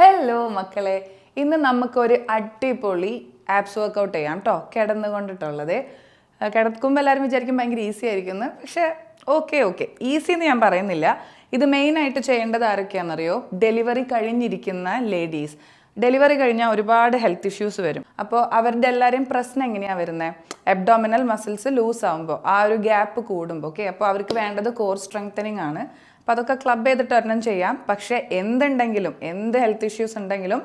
Hello മക്കളെ. ഇന്ന് നമുക്കൊരു അടിപൊളി ആപ്സ് വർക്കൗട്ട് ചെയ്യാം കേട്ടോ കിടന്നു കൊണ്ടിട്ടുള്ളത് കിടക്കുമ്പോൾ എല്ലാവരും വിചാരിക്കും ഭയങ്കര ഈസി ആയിരിക്കുന്നു. പക്ഷെ ഓക്കെ ഓക്കെ ഈസി എന്ന് ഞാൻ പറയുന്നില്ല. ഇത് മെയിനായിട്ട് ചെയ്യേണ്ടത് ആരൊക്കെയാണെന്നറിയോ? ഡെലിവറി കഴിഞ്ഞിരിക്കുന്ന ലേഡീസ് ഡെലിവറി കഴിഞ്ഞാൽ ഒരുപാട് ഹെൽത്ത് ഇഷ്യൂസ് വരും. അപ്പോൾ അവരുടെ എല്ലാവരെയും പ്രശ്നം എങ്ങനെയാണ് വരുന്നത് എബ്ഡോമിനൽ മസിൽസ് ലൂസ് ആകുമ്പോൾ ആ ഒരു ഗ്യാപ്പ് കൂടുമ്പോൾ ഓക്കെ അപ്പോൾ അവർക്ക് വേണ്ടത് കോർ സ്ട്രെങ്തനിങ് ആണ്. അപ്പോൾ അതൊക്കെ ക്ലബ് ചെയ്തിട്ട് ഒരെണ്ണം ചെയ്യാം. പക്ഷേ എന്തുണ്ടെങ്കിലും എന്ത് ഹെൽത്ത് ഇഷ്യൂസ് ഉണ്ടെങ്കിലും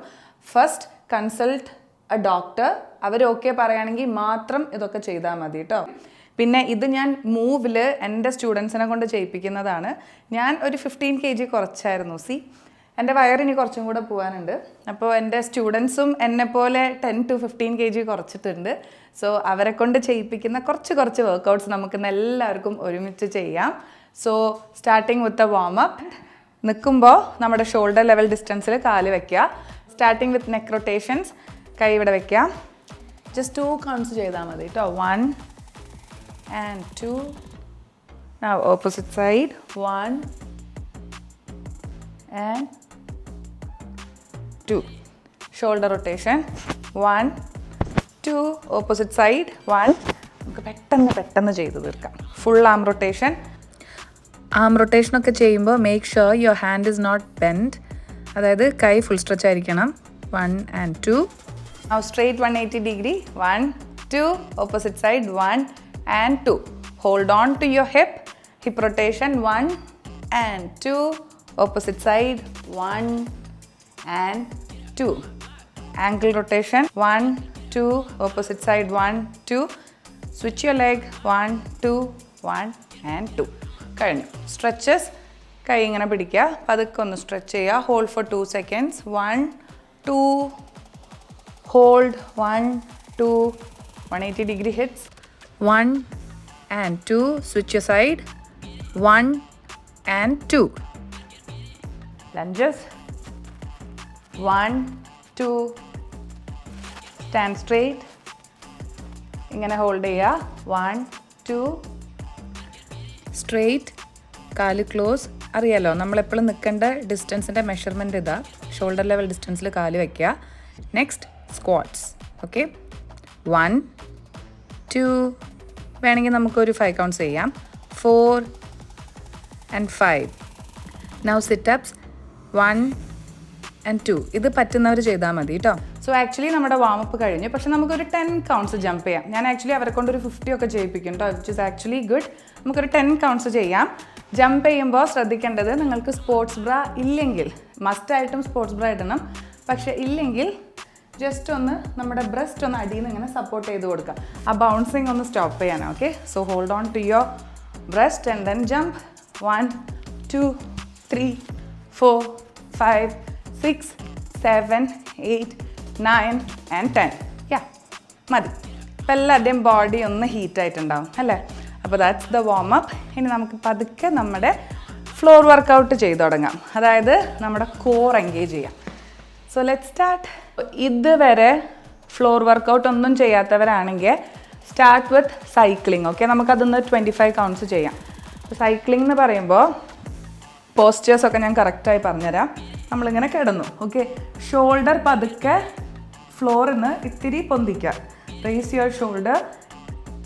ഫസ്റ്റ് കൺസൾട്ട് എ ഡോക്ടർ അവർ ഓക്കെ പറയുകയാണെങ്കിൽ മാത്രം ഇതൊക്കെ ചെയ്താൽ മതി കേട്ടോ പിന്നെ ഇത് ഞാൻ മൂവിൽ എന്റെ സ്റ്റുഡൻസിനെ കൊണ്ട് ചെയ്യിപ്പിക്കുന്നതാണ്. ഞാൻ ഒരു ഫിഫ്റ്റീൻ കെ ജി കുറച്ചായിരുന്നു. സി എന്റെ വയറിനി കുറച്ചും കൂടെ പോകാനുണ്ട് അപ്പോൾ എന്റെ സ്റ്റുഡൻസും പോലെ ten to fifteen K G കുറച്ചിട്ടുണ്ട്. സോ അവരെ കൊണ്ട് ചെയ്യിപ്പിക്കുന്ന കുറച്ച് കുറച്ച് വർക്കൗട്ട്സ് നമുക്ക് ഇന്ന് എല്ലാവർക്കും ഒരുമിച്ച് ചെയ്യാം. So starting with a warm up നിൽക്കുമ്പോൾ നമ്മുടെ ഷോൾഡർ ലെവൽ ഡിസ്റ്റൻസിൽ കാൽ വെക്കുക. സ്റ്റാർട്ടിങ് വിത്ത് നെക്ക് റൊട്ടേഷൻസ് കൈ ഇവിടെ വയ്ക്കുക ജസ്റ്റ് ടു കൗണ്ട്സ് ചെയ്താൽ മതി കേട്ടോ one and two opposite side one and two shoulder rotation one two opposite side one നമുക്ക് പെട്ടെന്ന് പെട്ടെന്ന് ചെയ്ത് തീർക്കാം. Full arm rotation arm rotation ഒക്കെ ചെയ്യുമ്പോൾ make sure your hand is not bend അതായത് കൈ ഫുൾ സ്ട്രെച്ച് ആയിരിക്കണം. വൺ ആൻഡ് ടു ആ straight one eighty degree one two opposite side one and two hold on to your hip hip rotation one and two opposite side one and two ankle rotation one two opposite side one two switch your leg one two one and two കഴിഞ്ഞു. Stretches കൈ ഇങ്ങനെ പിടിക്കുക. പതുക്കെ ഒന്ന് stretch ചെയ്യുക. Hold for two seconds one two hold one two one eighty degree hits one and two switch side one and two lunges one two stand straight ഇങ്ങനെ hold ചെയ്യുക. One two straight കാൽ close അറിയാലോ നമ്മളെപ്പോഴും നിൽക്കേണ്ട ഡിസ്റ്റൻസിന്റെ measurement ഇതാ. Shoulder level ഡിസ്റ്റൻസിൽ കാൽ വയ്ക്കുക next squats okay one two വേണമെങ്കിൽ നമുക്കൊരു ഫൈവ് കൗണ്ട്സ് ചെയ്യാം. Four and five now situps one and two ഇത് പറ്റുന്നവർ ചെയ്താൽ മതി കേട്ടോ സോ ആക്ച്വലി നമ്മുടെ വാമപ്പ് കഴിഞ്ഞു. പക്ഷെ നമുക്കൊരു ടെൻ കൗണ്ട്സ് ജമ്പ് ചെയ്യാം. ഞാൻ ആക്ച്വലി അവരെ ഒരു ഫിഫ്റ്റി ഒക്കെ ചെയ്യിപ്പിക്കും കേട്ടോ വിച്ച് ഇസ് ആക്ച്വലി ഗുഡ് നമുക്കൊരു ടെൻ കൗണ്ട്സ് ചെയ്യാം. ജമ്പ് ചെയ്യുമ്പോൾ ശ്രദ്ധിക്കേണ്ടത് നിങ്ങൾക്ക് സ്പോർട്സ് ബ്ര ഇല്ലെങ്കിൽ മസ്റ്റായിട്ടും സ്പോർട്സ് ബ്ര ഇടണം. പക്ഷെ ഇല്ലെങ്കിൽ ജസ്റ്റ് ഒന്ന് നമ്മുടെ ബ്രസ്റ്റ് ഒന്ന് അടിയിൽ നിന്ന് ഇങ്ങനെ സപ്പോർട്ട് ചെയ്ത് കൊടുക്കുക ആ ബൗൺസിങ് ഒന്ന് സ്റ്റോപ്പ് ചെയ്യാനാണ് okay so hold on to your breast and then jump one two three four five six seven eight nine and ten yeah മതി. ഇപ്പം എല്ലാവരുടെയും ബോഡി ഒന്ന് ഹീറ്റ് ആയിട്ടുണ്ടാവും അല്ലേ? അപ്പോൾ ദാറ്റ്സ് ദ വാം അപ്പ് ഇനി നമുക്ക് പതുക്കെ നമ്മുടെ ഫ്ലോർ വർക്കൗട്ട് ചെയ്തു തുടങ്ങാം. അതായത് നമ്മുടെ കോർ എൻഗേജ് ചെയ്യാം. സോ ലെറ്റ് സ്റ്റാർട്ട് ഇതുവരെ ഫ്ലോർ വർക്കൗട്ട് ഒന്നും ചെയ്യാത്തവരാണെങ്കിൽ സ്റ്റാർട്ട് വിത്ത് സൈക്ലിംഗ് ഓക്കെ നമുക്കതൊന്ന് ട്വന്റി ഫൈവ് കൗണ്ട്സ് ചെയ്യാം സൈക്ലിംഗ് എന്ന് പറയുമ്പോൾ പോസ്റ്റേഴ്സൊക്കെ ഞാൻ കറക്റ്റായി പറഞ്ഞുതരാം. നമ്മളിങ്ങനെ കിടന്നു ഓക്കെ ഷോൾഡർ പതുക്കെ ഫ്ലോറിൽ നിന്ന് ഇത്തിരി പൊന്തിക്കുക റേസ് യുവർ ഷോൾഡർ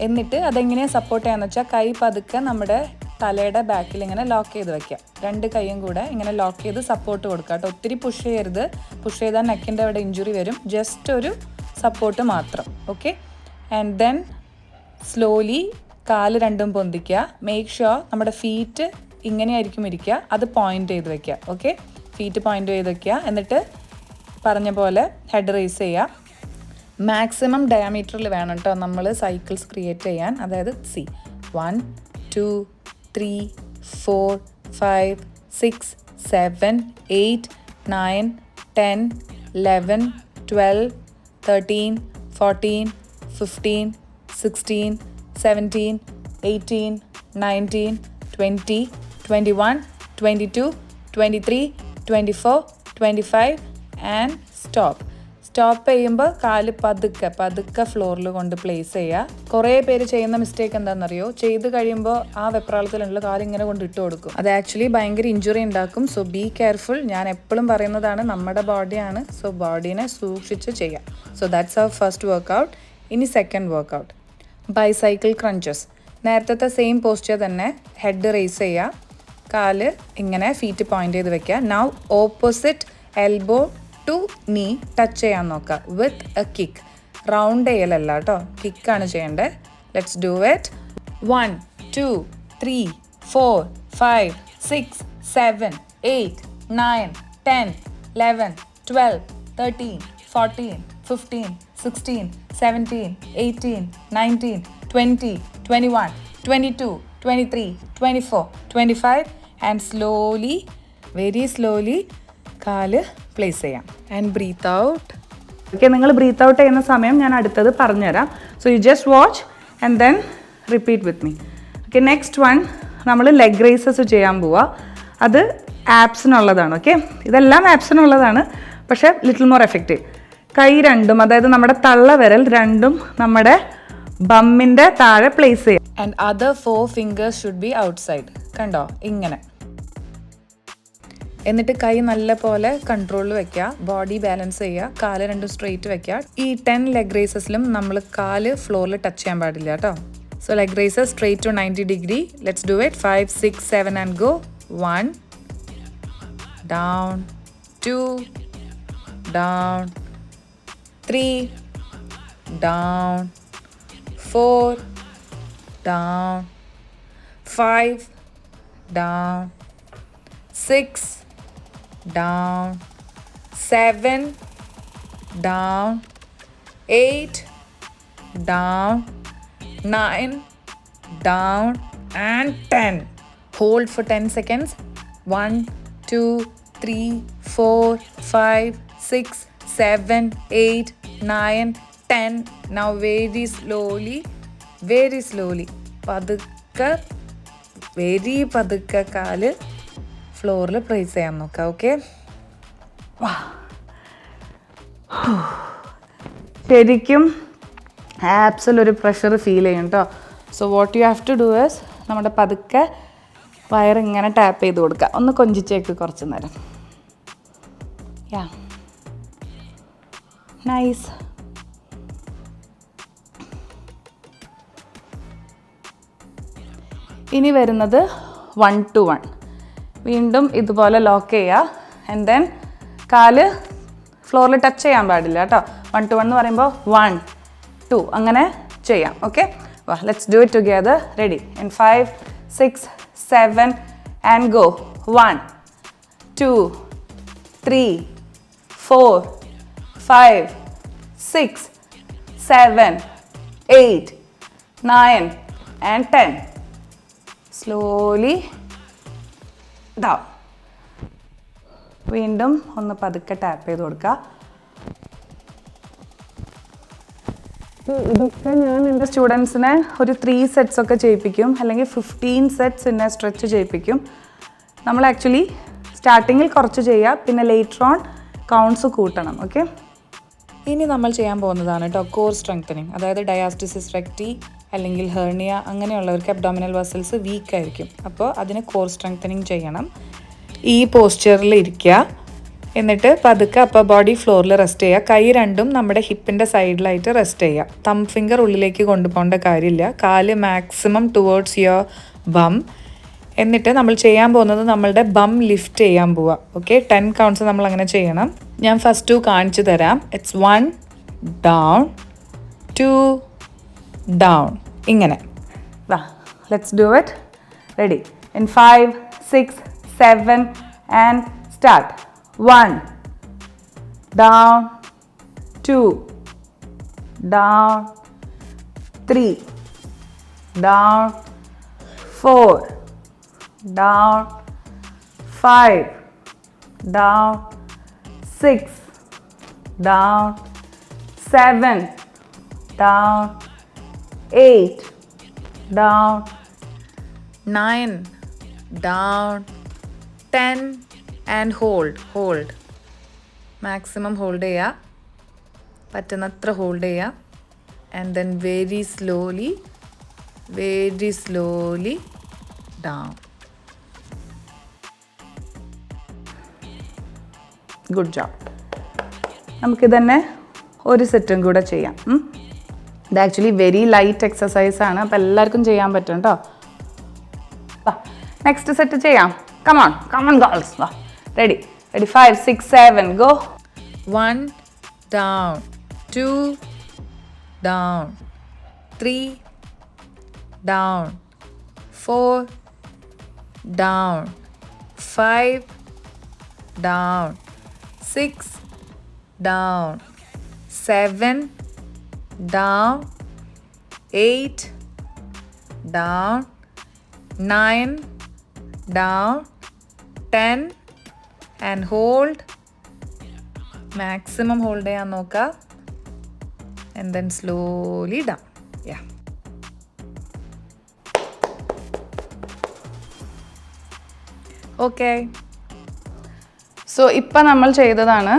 എന്നിട്ട് അതെങ്ങനെ സപ്പോർട്ട് ചെയ്യാന്ന് വെച്ചാൽ കൈ പതുക്കെ നമ്മുടെ തലയുടെ ബാക്കിൽ ഇങ്ങനെ ലോക്ക് ചെയ്ത് വെക്കാം. രണ്ട് കൈയും കൂടെ ഇങ്ങനെ ലോക്ക് ചെയ്ത് സപ്പോർട്ട് കൊടുക്കുക കേട്ടോ. ഒത്തിരി പുഷ് ചെയ്യരുത്. പുഷ് ചെയ്താൽ നെക്കിന്റെ അവിടെ ഇഞ്ചുറി വരും. ജസ്റ്റ് ഒരു സപ്പോർട്ട് മാത്രം. ഓക്കെ ആൻഡ് ദെൻ സ്ലോലി കാൽ രണ്ടും പൊന്തിക്കുക മേക്ക് ഷുവർ നമ്മുടെ ഫീറ്റ് ഇങ്ങനെയായിരിക്കും ഇരിക്കുക അത് പോയിന്റ് ചെയ്ത് വെക്കുക ഓക്കെ ഫീറ്റ് പോയിന്റ് ചെയ്ത് വെക്കുക എന്നിട്ട് പറഞ്ഞ പോലെ ഹെഡ് റേസ് ചെയ്യുക മാക്സിമം ഡയമീറ്ററിൽ വേണം കേട്ടോ നമ്മൾ സൈക്കിൾസ് ക്രിയേറ്റ് ചെയ്യാൻ. അതായത് C one two three four five six seven eight nine ten eleven twelve thirteen fourteen fifteen sixteen seventeen eighteen nineteen twenty twenty one twenty two twenty three twenty four twenty five and stop stop ചെയ്യുമ്പോൾ കാൽ പതുക്കെ പതുക്കെ ഫ്ലോറിൽ കൊണ്ട് place ചെയ്യുക. കുറേ പേര് ചെയ്യുന്ന മിസ്റ്റേക്ക് എന്താണെന്നറിയോ? ചെയ്ത് കഴിയുമ്പോൾ ആ വെപ്രാളത്തിലുള്ള കാൽ ഇങ്ങനെ കൊണ്ട് ഇട്ട് കൊടുക്കും. അത് ആക്ച്വലി ഭയങ്കര ഇഞ്ചുറി ഉണ്ടാക്കും. സോ ബി കെയർഫുൾ ഞാൻ എപ്പോഴും പറയുന്നതാണ് നമ്മുടെ ബോഡിയാണ് സോ ബോഡീനെ സൂക്ഷിച്ച് ചെയ്യാം. So that's our first workout ഇനി സെക്കൻഡ് വർക്കൗട്ട് ബൈസൈക്കിൾ ക്രഞ്ചസ് നേരത്തെ സെയിം പോസ്റ്റർ തന്നെ ഹെഡ് റേസ് ചെയ്യുക. കാൽ ഇങ്ങനെ ഫീറ്റ് പോയിന്റ് ചെയ്ത് വെക്കുക. Now opposite elbow to knee touch ചെയ്യാൻ നോക്കുക വിത്ത് എ കിക്ക്. റൗണ്ട് ചെയ്യലല്ല കേട്ടോ കിക്കാണ് ചെയ്യേണ്ടത് let's do it one two three four five six seven eight nine ten eleven twelve thirteen fourteen fifteen sixteen seventeen eighteen nineteen twenty twenty one twenty two twenty three twenty four twenty five and slowly very slowly കാൽ place ചെയ്യാം. And breathe out okay നിങ്ങൾ breathe out ചെയ്യുന്ന സമയം ഞാൻ അടുത്തത് പറഞ്ഞുതരാം. So you just watch and then repeat with me okay next one നമ്മൾ leg raises ചെയ്യാൻ പോവുക അത് ആപ്സിനുള്ളതാണ് ഓക്കെ ഇതെല്ലാം ആപ്സിനുള്ളതാണ് പക്ഷേ ലിറ്റിൽ മോർ എഫക്റ്റീവ് കൈ രണ്ടും അതായത് നമ്മുടെ തള്ള വിരൽ രണ്ടും നമ്മുടെ ബമ്മിന്റെ താഴെ പ്ലേസ് ചെയ്യാം. And other four fingers should be outside കണ്ടോ? ഇങ്ങനെ. എന്നിട്ട് കൈ നല്ല പോലെ കൺട്രോളിൽ വെക്കുക ബോഡി ബാലൻസ് ചെയ്യുക കാൽ രണ്ടും സ്ട്രെയിറ്റ് വെക്കുക. ഈ ടെൻ ലെഗ് റേസസിലും നമ്മൾ കാൽ ഫ്ലോറിൽ ടച്ച് ചെയ്യാൻ പാടില്ല കേട്ടോ so leg raises straight to ninety degree let's do it five six seven and go one down two down three down four down five down six, down, seven, down, eight, down, nine, down, and 10. Hold for 10 seconds. One, two, three, four, five, six, seven, eight, nine, ten. Now very slowly, very slowly. Padukka, very padukka കാല് ഫ്ലോറിൽ price ചെയ്യാൻ നോക്കാം okay ശരിക്കും ആപ്സിൽ ഒരു pressure feel ചെയ്യും കേട്ടോ so what you have to do is നമ്മുടെ പതുക്കെ വയറിങ്ങനെ ടാപ്പ് ചെയ്ത് കൊടുക്കുക ഒന്ന് കൊഞ്ചിച്ചേക്ക് കുറച്ച് നേരം. യാ നൈസ് ഇനി വരുന്നത് വൺ ടു വൺ വീണ്ടും ഇതുപോലെ ലോക്ക് ചെയ്യുക ആൻഡ് ദെൻ കാൽ ഫ്ലോറിൽ ടച്ച് ചെയ്യാൻ പാടില്ല കേട്ടോ. വൺ ടു വൺ എന്ന് പറയുമ്പോൾ വൺ ടു അങ്ങനെ ചെയ്യാം. ഓക്കെ വാ let's do it together ready in five six seven and go one two three four five six seven eight nine and ten slowly down വീണ്ടും ഒന്ന് പതുക്കെ ടാപ്പ് ചെയ്ത് കൊടുക്കുക ഇതൊക്കെ ഞാൻ എന്റെ സ്റ്റുഡൻസിനെ ഒരു ത്രീ സെറ്റ്സ് ഒക്കെ ചെയ്യിപ്പിക്കും. അല്ലെങ്കിൽ ഫിഫ്റ്റീൻ സെറ്റ്സ് എന്നെ സ്ട്രെച്ച് ചെയ്യിപ്പിക്കും. നമ്മൾ ആക്ച്വലി സ്റ്റാർട്ടിങ്ങിൽ കുറച്ച് ചെയ്യുക പിന്നെ ലേറ്റർ ഓൺ കൗണ്ട്സ് കൂട്ടണം. ഓക്കെ ഇനി നമ്മൾ ചെയ്യാൻ പോകുന്നതാണ് കേട്ടോ കോർ സ്ട്രെങ്തനിങ് അതായത് ഡയാസ്റ്റിസിസ് റെക്ടി അല്ലെങ്കിൽ ഹെർണിയ അങ്ങനെയുള്ളവർക്ക് അബ്ഡോമിനൽ വസൽസ് വീക്ക് ആയിരിക്കും. അപ്പോൾ അതിന് കോർ സ്ട്രെങ്തനിങ് ചെയ്യണം. ഈ പോസ്ചറിൽ ഇരിക്കുക. എന്നിട്ട് പതുക്കെ അപ്പർ ബോഡി ഫ്ലോറിൽ റെസ്റ്റ് ചെയ്യുക. കൈ രണ്ടും നമ്മുടെ ഹിപ്പിന്റെ സൈഡിലായിട്ട് റെസ്റ്റ് ചെയ്യുക. തം ഫിംഗർ ഉള്ളിലേക്ക് കൊണ്ടുപോകേണ്ട കാര്യമില്ല. കാൽ മാക്സിമം ടുവേർഡ്സ് യുവർ ബം എന്നിട്ട് നമ്മൾ ചെയ്യാൻ പോകുന്നത് നമ്മളുടെ ബം ലിഫ്റ്റ് ചെയ്യാൻ പോവുക. ഓക്കെ ടെൻ കൗണ്ട്സ് നമ്മൾ അങ്ങനെ ചെയ്യണം. ഞാൻ ഫസ്റ്റ് ടു കാണിച്ചു തരാം. It's one down two down ഇങ്ങനെ. വാ let's do it ready in five six seven and start one down two down three down four down, five, down, six, down, seven, down, eight, down, nine, down, ten, and hold, hold. Maximum hold ചെയ്യുക പറ്റുന്നത്ര hold ചെയ്യുക and then very slowly very slowly down good job നമുക്കിത് തന്നെ ഒരു സെറ്റും കൂടെ ചെയ്യാം. ഇത് ആക്ച്വലി വെരി ലൈറ്റ് എക്സസൈസ് ആണ്. അപ്പോൾ എല്ലാവർക്കും ചെയ്യാൻ പറ്റും കേട്ടോ നെക്സ്റ്റ് സെറ്റ് ചെയ്യാം. Come on come on girls വാ ready ready five six seven go one down two down three down four down five down six down seven, down, eight, down, nine, down, ten, and hold. Maximum hold ചെയ്യാൻ നോക്കുക and then slowly down. Yeah. Okay. So ഇപ്പം നമ്മൾ ചെയ്തതാണ്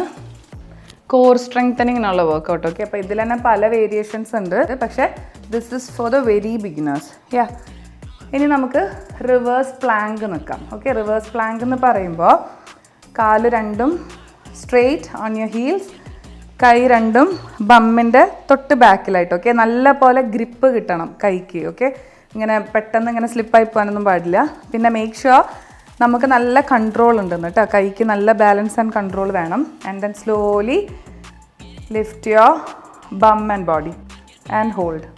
core സ്ട്രെങ്തനിങ്ങിനുള്ള workout okay അപ്പോൾ ഇതിൽ തന്നെ പല variations ഉണ്ട്. പക്ഷേ this is for the very beginners yeah ഇനി നമുക്ക് റിവേഴ്സ് പ്ലാങ്ക് നിൽക്കാം ഓക്കെ റിവേഴ്സ് പ്ലാങ്ക് എന്ന് പറയുമ്പോൾ കാൽ രണ്ടും സ്ട്രെയിറ്റ് ഓൺ യുവർ ഹീൽസ് കൈ രണ്ടും ബമ്മിന്റെ തൊട്ട് ബാക്കിലായിട്ട് ഓക്കെ നല്ല പോലെ ഗ്രിപ്പ് കിട്ടണം കൈക്ക് ഓക്കെ ഇങ്ങനെ പെട്ടെന്ന് ഇങ്ങനെ സ്ലിപ്പായി പോകാനൊന്നും പാടില്ല. പിന്നെ മേക്ക് ഷുവർ നമുക്ക് നല്ല കൺട്രോൾ ഉണ്ടെന്ന് കേട്ടോ. കൈക്ക് നല്ല ബാലൻസ് ആൻഡ് കൺട്രോൾ വേണം. And then slowly lift your bum and body and hold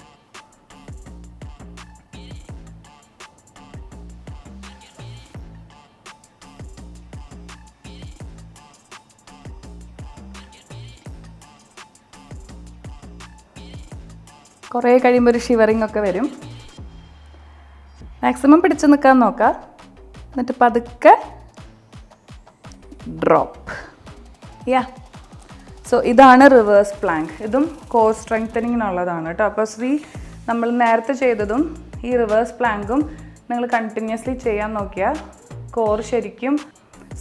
കുറേ കഴിയുമ്പോൾ ഒരു ഷിവറിംഗ് ഒക്കെ വരും. മാക്സിമം പിടിച്ചു നിൽക്കാൻ നോക്കാം. എന്നിട്ട് പതുക്കെ ഡ്രോപ്പ് യാ സോ ഇതാണ് റിവേഴ്സ് പ്ലാങ്ക് ഇതും കോർ സ്ട്രെങ്തനിങ്ങിനുള്ളതാണ് കേട്ടോ. അപ്പോൾ ശ്രീ നമ്മൾ നേരത്തെ ചെയ്തതും ഈ റിവേഴ്സ് പ്ലാങ്കും നിങ്ങൾ കണ്ടിന്യൂസ്ലി ചെയ്യാൻ നോക്കിയാൽ കോർ ശരിക്കും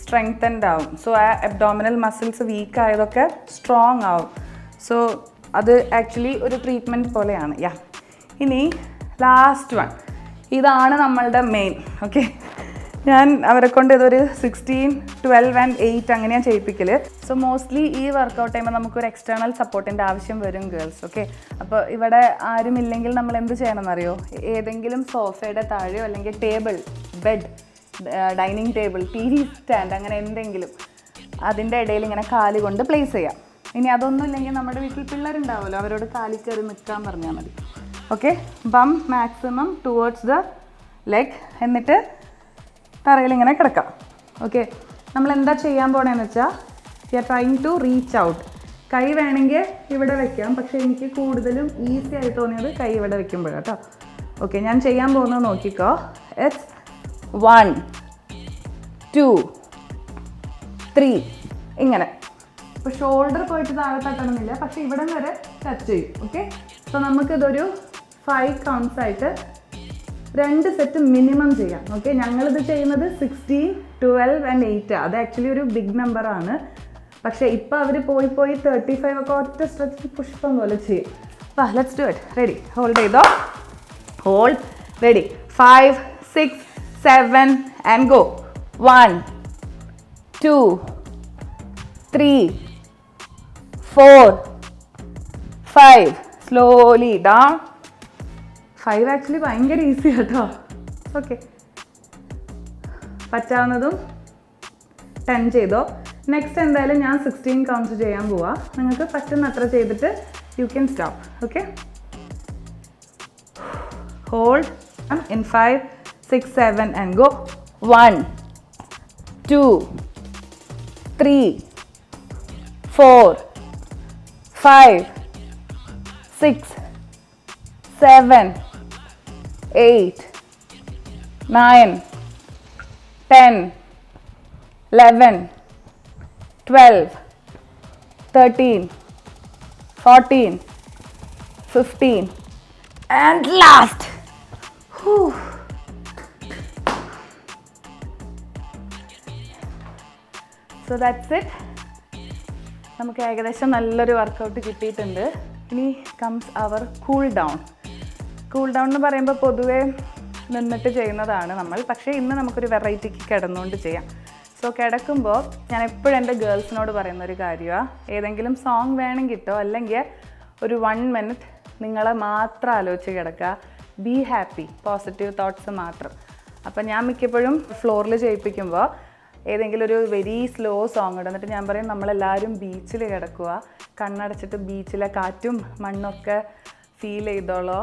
സ്ട്രെങ്തൻഡ് ആവും. സോ ആ അബ്ഡോമിനൽ മസിൽസ് വീക്ക് ആയതൊക്കെ സ്ട്രോങ് ആവും. സോ അത് ആക്ച്വലി ഒരു ട്രീറ്റ്മെന്റ് പോലെയാണ്. യാ ഇനി ലാസ്റ്റ് വൺ ഇതാണ് നമ്മളുടെ മെയിൻ ഓക്കെ ഞാൻ അവരെ കൊണ്ട് ഇതൊരു സിക്സ്റ്റീൻ ട്വൽവ് ആൻഡ് എയ്റ്റ് അങ്ങനെയാണ് ചെയ്യിപ്പിക്കൽ സോ മോസ്റ്റ്ലി ഈ വർക്കൗട്ട് ചെയ്യുമ്പോൾ നമുക്കൊരു എക്സ്റ്റേണൽ സപ്പോർട്ടിന്റെ ആവശ്യം വരും ഗേൾസ് ഓക്കെ അപ്പോൾ ഇവിടെ ആരുമില്ലെങ്കിൽ നമ്മൾ എന്ത് ചെയ്യണമെന്നറിയോ? ഏതെങ്കിലും സോഫയുടെ താഴെയോ അല്ലെങ്കിൽ table bed dining table T V stand അങ്ങനെ എന്തെങ്കിലും അതിന്റെ ഇടയിൽ ഇങ്ങനെ കാൽ കൊണ്ട് പ്ലേസ് ചെയ്യാം. ഇനി അതൊന്നും ഇല്ലെങ്കിൽ നമ്മുടെ വീട്ടിൽ പിള്ളേരുണ്ടാവുമല്ലോ അവരോട് കാലി കയറി നിൽക്കാൻ പറഞ്ഞാൽ മതി. ഓക്കെ ബം മാക്സിമം ടുവേർഡ്സ് ദ ലെഗ് എന്നിട്ട് തറയിൽ ഇങ്ങനെ കിടക്കാം. ഓക്കെ നമ്മൾ എന്താ ചെയ്യാൻ പോണേന്ന് വെച്ചാൽ you are trying to reach out കൈ വേണമെങ്കിൽ ഇവിടെ വെക്കാം പക്ഷേ എനിക്ക് കൂടുതലും ഈസി ആയി തോന്നിയത് കൈ ഇവിടെ വെക്കുമ്പോഴാണ് കേട്ടോ ഓക്കെ ഞാൻ ചെയ്യാൻ പോകുന്നത് നോക്കിക്കോ. ഇറ്റ്സ് വൺ ടു ത്രീ ഇങ്ങനെ. ഇപ്പോൾ ഷോൾഡർ പോയിട്ട് താഴെ തട്ടണമെന്നില്ല പക്ഷേ ഇവിടം വരെ ടച്ച് ചെയ്യും. ഓക്കെ അപ്പോൾ നമുക്കിതൊരു ഫൈവ് കൗണ്ട്സ് ആയിട്ട് രണ്ട് സെറ്റ് മിനിമം ചെയ്യാം. ഓക്കെ ഞങ്ങളിത് ചെയ്യുന്നത് സിക്സ്റ്റീൻ ട്വൽവ് ആൻഡ് എയ്റ്റ് അത് ആക്ച്വലി ഒരു ബിഗ് നമ്പറാണ് പക്ഷേ ഇപ്പോൾ അവർ പോയി പോയി തേർട്ടി ഫൈവ് ഒക്കെ ഒറ്റ സ്ട്രെച്ച് പുഷ്പം പോലെ ചെയ്യും. അപ്പം let's do it ready hold ചെയ്തോ? Hold ready five six seven and go one two three four five slowly down five actually ഭയങ്കര ഈസി കേട്ടോ. ഓക്കെ പറ്റാവുന്നതും ടെൻ ചെയ്തോ. നെക്സ്റ്റ് എന്തായാലും ഞാൻ സിക്സ്റ്റീൻ കൗണ്ട്സ് ചെയ്യാൻ പോവാ. നിങ്ങൾക്ക് പറ്റുന്ന അത്ര ചെയ്തിട്ട് you can stop okay hold in five six seven and go one two three four five six seven, nine, ten, eleven, twelve, thirteen, fourteen, fifteen, and last. Whew. So that's it. നമുക്ക് ഏകദേശം നല്ലൊരു workout കിട്ടിയിട്ടുണ്ട് ഇനി comes our cool down cool down എന്ന് പറയുമ്പോൾ പൊതുവേ നിന്നിട്ട് ചെയ്യുന്നതാണ് നമ്മൾ. പക്ഷേ ഇന്ന് നമുക്കൊരു വെറൈറ്റിക്ക് കിടന്നുകൊണ്ട് ചെയ്യാം. സോ കിടക്കുമ്പോൾ ഞാൻ എപ്പോഴും എന്റെ ഗേൾസിനോട് പറയുന്ന ഒരു കാര്യമാണ് ഏതെങ്കിലും സോങ് വേണമെങ്കിൽ കിട്ടോ അല്ലെങ്കിൽ ഒരു വൺ മിനിറ്റ് നിങ്ങളെ മാത്രം ആലോചിച്ച് കിടക്കുക. ബി ഹാപ്പി പോസിറ്റീവ് തോട്ട്സ് മാത്രം. അപ്പം ഞാൻ മിക്കപ്പോഴും ഫ്ലോറിൽ ചെയ്യിപ്പിക്കുമ്പോൾ ഏതെങ്കിലും ഒരു വെരി സ്ലോ സോങ് ഇടും. എന്നിട്ട് ഞാൻ പറയും നമ്മളെല്ലാവരും ബീച്ചിൽ കിടക്കുക കണ്ണടച്ചിട്ട് ബീച്ചിലെ കാറ്റും മണ്ണൊക്കെ ഫീൽ ചെയ്തോളോ.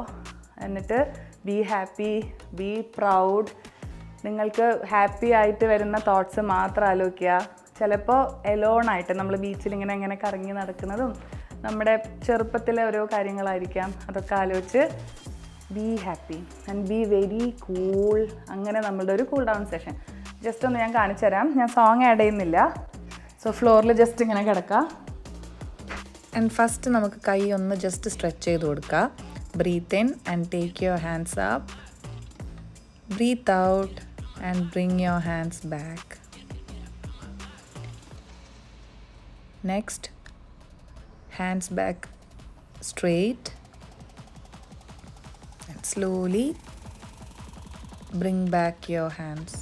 എന്നിട്ട് ബി ഹാപ്പി ബി പ്രൗഡ് നിങ്ങൾക്ക് ഹാപ്പി ആയിട്ട് വരുന്ന തോട്ട്സ് മാത്രം ആലോചിക്കുക. ചിലപ്പോൾ എലോണായിട്ട് നമ്മൾ ബീച്ചിൽ ഇങ്ങനെ ഇങ്ങനെ കറങ്ങി നടക്കുന്നതും നമ്മുടെ ചെറുപ്പത്തിലെ ഓരോ കാര്യങ്ങളായിരിക്കാം. അതൊക്കെ ആലോചിച്ച് be happy and be very cool അങ്ങനെ നമ്മളുടെ ഒരു കൂൾ ഡൗൺ സെഷൻ ജസ്റ്റ് ഒന്ന് ഞാൻ കാണിച്ചു തരാം. ഞാൻ സോങ് ആഡ് ചെയ്യുന്നില്ല. സോ ഫ്ലോറിൽ ജസ്റ്റ് ഇങ്ങനെ കിടക്കാം. ആൻഡ് ഫസ്റ്റ് നമുക്ക് കൈ ഒന്ന് ജസ്റ്റ് സ്ട്രെച്ച് ചെയ്ത് കൊടുക്കുക breathe in and take your hands up breathe out and bring your hands back next hands back straight. And slowly bring back your hands.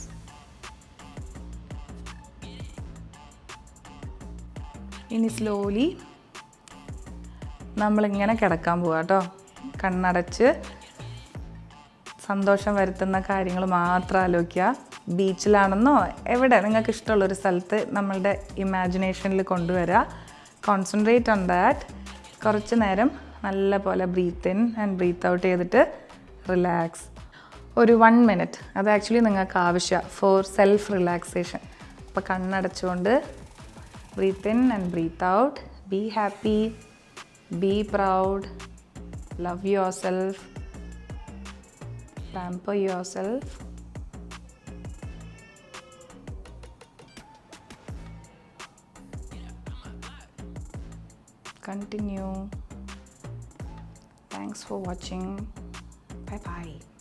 ഇനി സ്ലോലി നമ്മളിങ്ങനെ കിടക്കാൻ പോവാം കേട്ടോ കണ്ണടച്ച് സന്തോഷം വരുത്തുന്ന കാര്യങ്ങൾ മാത്രം ആലോചിക്കുക. ബീച്ചിലാണെന്നോ എവിടെ നിങ്ങൾക്ക് ഇഷ്ടമുള്ളൊരു സ്ഥലത്ത് നമ്മളുടെ ഇമാജിനേഷനിൽ കൊണ്ടുവരിക. കോൺസെൻട്രേറ്റ് ഓൺ ദാറ്റ് കുറച്ച് നേരം നല്ല പോലെ breathe in and breathe out ചെയ്തിട്ട് റിലാക്സ് ഒരു വൺ മിനിറ്റ് അത് ആക്ച്വലി നിങ്ങൾക്ക് ആവശ്യമാണ് ഫോർ സെൽഫ് റിലാക്സേഷൻ അപ്പോൾ കണ്ണടച്ചുകൊണ്ട് breathe in and breathe out be happy be proud love yourself, pamper yourself. Continue. Thanks for watching. Bye bye.